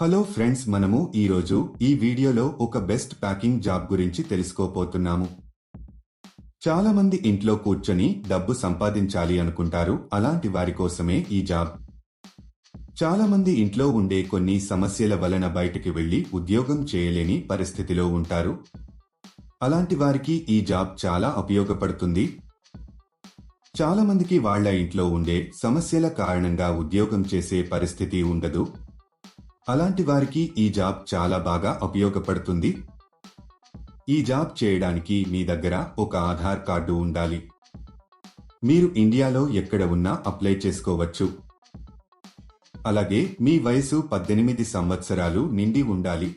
Hello friends మనము ఈరోజు ఈ వీడియోలో ఒక బెస్ట్ ప్యాకింగ్ జాబ్ గురించి తెలుసుకోపోతున్నాము చాలా మంది ఇంట్లో కూర్చొని డబ్బు సంపాదించాలి అనుకుంటారు అలాంటి వారి కోసమే ఈ జాబ్. చాలా మంది ఇంట్లో ఉండే కొన్ని సమస్యల వలన బయటికి వెళ్ళి ఉద్యోగం చేయలేని పరిస్థితిలో ఉంటారు. అలాంటి వారికి ఈ జాబ్ చాలా ఉపయోగపడుతుంది. చాలా మందికి వాళ్ళ ఇంట్లో ఉండే సమస్యల కారణంగా ఉద్యోగం చేసే పరిస్థితి ఉండదు. అలాంటి వారికి ఈ జాబ్ చాలా బాగా ఉపయోగపడుతుంది. ఈ జాబ్ చేయడానికి మీ దగ్గర ఒక ఆధార్ కార్డు ఉండాలి. మీరు ఇండియాలో ఎక్కడ ఉన్నా అప్లై చేసుకోవచ్చు. అలాగే మీ వయసు పద్దెనిమిది సంవత్సరాలు నిండి ఉండాలి.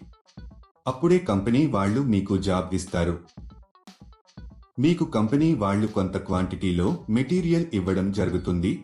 అప్పుడే కంపెనీ వాళ్ళు మీకు జాబ్ ఇస్తారు. మీకు కంపెనీ వాళ్ళు కొంత క్వాంటిటీలో మెటీరియల్ ఇవ్వడం జరుగుతుంది.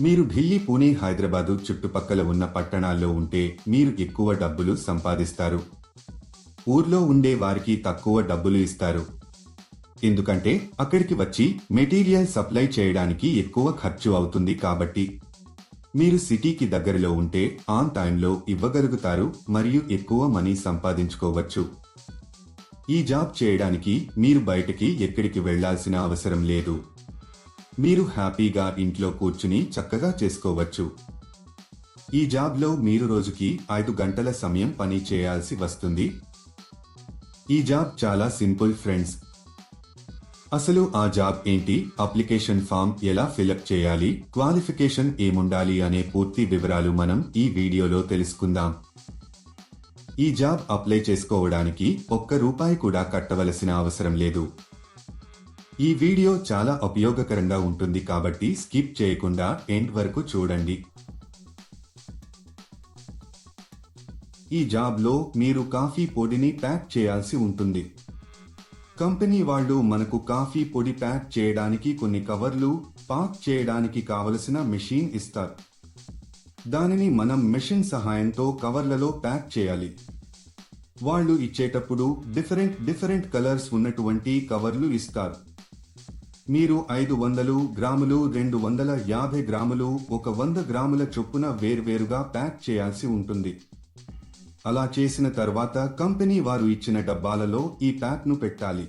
మీరు ఢిల్లీ పూణే హైదరాబాదు చుట్టుపక్కల ఉన్న పట్టణాల్లో ఉంటే మీరు ఎక్కువ డబ్బులు సంపాదిస్తారు. ఊర్లో ఉండే వారికి తక్కువ డబ్బులు ఇస్తారు. ఎందుకంటే అక్కడికి వచ్చి మెటీరియల్ సప్లై చేయడానికి ఎక్కువ ఖర్చు అవుతుంది కాబట్టి. మీరు సిటీకి దగ్గరలో ఉంటే ఆన్ టైంలో ఇవ్వగలుగుతారు మరియు ఎక్కువ మనీ సంపాదించుకోవచ్చు. ఈ జాబ్ చేయడానికి మీరు బయటకి ఎక్కడికి వెళ్ళాల్సిన అవసరం లేదు. మీరు హ్యాపీగా ఇంట్లో కూర్చుని చక్కగా చేసుకోవచ్చు. ఈ జాబ్లో మీరు రోజుకి ఐదు గంటల సమయం పని చేయాల్సి వస్తుంది. ఈ జాబ్ చాలా సింపుల్ ఫ్రెండ్స్. అసలు ఆ జాబ్ ఏంటి? అప్లికేషన్ ఫామ్ ఎలా ఫిలప్ చేయాలి? క్వాలిఫికేషన్ ఏముండాలి అనే పూర్తి వివరాలు మనం ఈ వీడియోలో తెలుసుకుందాం. ఈ జాబ్ అప్లై చేసుకోవడానికి ఒక్క రూపాయి కూడా కట్టవలసిన అవసరం లేదు. ఈ వీడియో చాలా ఉపయోగకరంగా ఉంటుంది కాబట్టి స్కిప్ చేయకుండా ఎండ్ వరకు చూడండి. ఈ జాబ్లో మీరు కాఫీ పొడిని ప్యాక్ చేయాల్సి ఉంటుంది. కంపెనీ వాళ్ళు మనకు కాఫీ పొడి ప్యాక్ చేయడానికి కొన్ని కవర్లు పాక్ చేయడానికి కావలసిన మెషిన్ ఇస్తారు. దానిని మనం మెషిన్ సహాయంతో కవర్లలో ప్యాక్ చేయాలి. వాళ్ళు ఇచ్చేటప్పుడు డిఫరెంట్ డిఫరెంట్ కలర్స్ ఉన్నటువంటి కవర్లు ఇస్తారు. మీరు ఐదు వందలు గ్రాములు రెండు వందల యాభై గ్రాములు ఒక వంద గ్రాముల చొప్పున వేర్వేరుగా ప్యాక్ చేయాల్సి ఉంటుంది. అలా చేసిన తర్వాత కంపెనీ వారు ఇచ్చిన డబ్బాలలో ఈ ప్యాక్ను పెట్టాలి.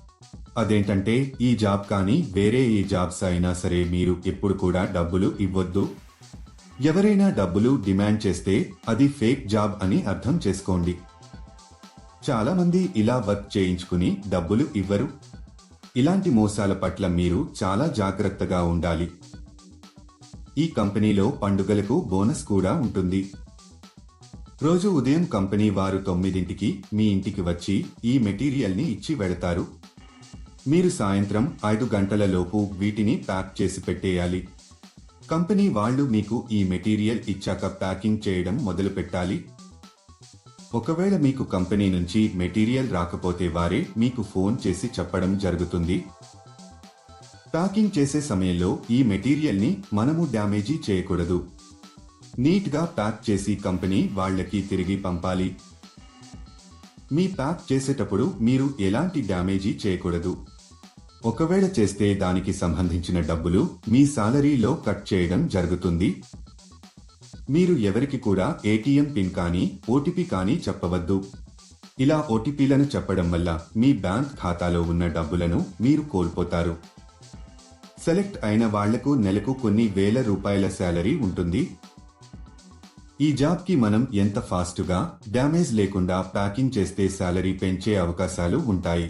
అదేంటంటే ఈ జాబ్ కానీ వేరే ఏ జాబ్స్ అయినా సరే మీరు ఎప్పుడు కూడా డబ్బులు ఇవ్వద్దు. ఎవరైనా డబ్బులు డిమాండ్ చేస్తే అది ఫేక్ జాబ్ అని అర్థం చేసుకోండి. చాలా మంది ఇలా వర్క్ చేయించుకుని డబ్బులు ఇవ్వరు. ఇలాంటి మోసాల పట్ల మీరు చాలా జాగ్రత్తగా ఉండాలి. ఈ కంపెనీలో పండుగలకు బోనస్ కూడా ఉంటుంది. రోజు ఉదయం కంపెనీ వారు తొమ్మిదింటికి మీ ఇంటికి వచ్చి ఈ మెటీరియల్ని ఇచ్చి వెడతారు మీరు సాయంత్రం ఐదు గంటలలోపు వీటిని ప్యాక్ చేసి పెట్టేయాలి. కంపెనీ వాళ్ళు మీకు ఈ మెటీరియల్ ఇచ్చాక ప్యాకింగ్ చేయడం మొదలు పెట్టాలి. ఒకవేళ మీకు కంపెనీ నుంచి మెటీరియల్ రాకపోతే వారే మీకు ఫోన్ చేసి చెప్పడం జరుగుతుంది. ప్యాకింగ్ చేసే సమయంలో ఈ మెటీరియల్ని మనము డ్యామేజీ చేయకూడదు. నీట్గా ప్యాక్ చేసి కంపెనీ వాళ్ళకి తిరిగి పంపాలి. మీ ప్యాక్ చేసేటప్పుడు మీరు ఎలాంటి డ్యామేజీ చేయకూడదు. ఒకవేళ చేస్తే దానికి సంబంధించిన డబ్బులు మీ సాలరీలో కట్ చేయడం జరుగుతుంది. మీరు ఎవరికి కూడా ఏటీఎం పిన్ కానీ ఓటీపీ కానీ చెప్పవద్దు. ఇలా ఓటీపీలను చెప్పడం వల్ల మీ బ్యాంక్ ఖాతాలో ఉన్న డబ్బులను మీరు కోల్పోతారు. సెలెక్ట్ అయిన వాళ్ళకు నెలకు కొన్ని వేల రూపాయల శాలరీ ఉంటుంది. ఈ జాబ్కి మనం ఎంత ఫాస్ట్గా డ్యామేజ్ లేకుండా ప్యాకింగ్ చేస్తే శాలరీ పెంచే అవకాశాలు ఉంటాయి.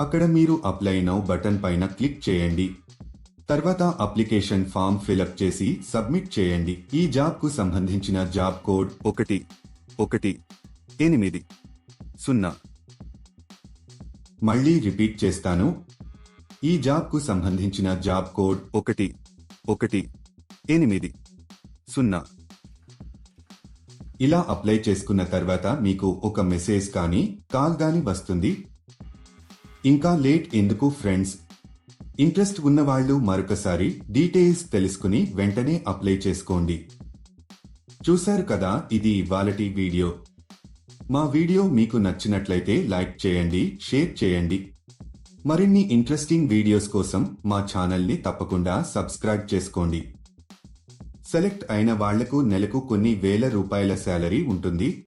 అక్కడ మీరు అప్లై నౌ బటన్ పైన క్లిక్ చేయండి. తర్వాత అప్లికేషన్ ఫామ్ ఫిలప్ చేసి సబ్మిట్ చేయండి. ఈ జాబ్కు సంబంధించిన జాబ్ కోడ్ ఒకటి ఒకటి ఎనిమిది సున్నా. మళ్ళీ రిపీట్ చేస్తాను. ఈ జాబ్కు సంబంధించిన జాబ్ కోడ్ ఒకటి ఒకటి ఎనిమిది సున్నా. ఇలా అప్లై చేసుకున్న తర్వాత మీకు ఒక మెసేజ్ కానీ కాల్ కానీ వస్తుంది. ఇంకా లేట్ ఎందుకు ఫ్రెండ్స్? ఇంట్రెస్ట్ ఉన్నవాళ్ళు మరొకసారి డీటెయిల్స్ తెలుసుకుని వెంటనే అప్లై చేసుకోండి. చూశారు కదా ఇది ఇవాళటి వీడియో. మా వీడియో మీకు నచ్చినట్లయితే లైక్ చేయండి షేర్ చేయండి. మరిన్ని ఇంట్రెస్టింగ్ వీడియోస్ కోసం మా ఛానల్ని తప్పకుండా సబ్స్క్రైబ్ చేసుకోండి. సెలెక్ట్ అయిన వాళ్ళకు నెలకు కొన్ని వేల రూపాయల శాలరీ ఉంటుంది.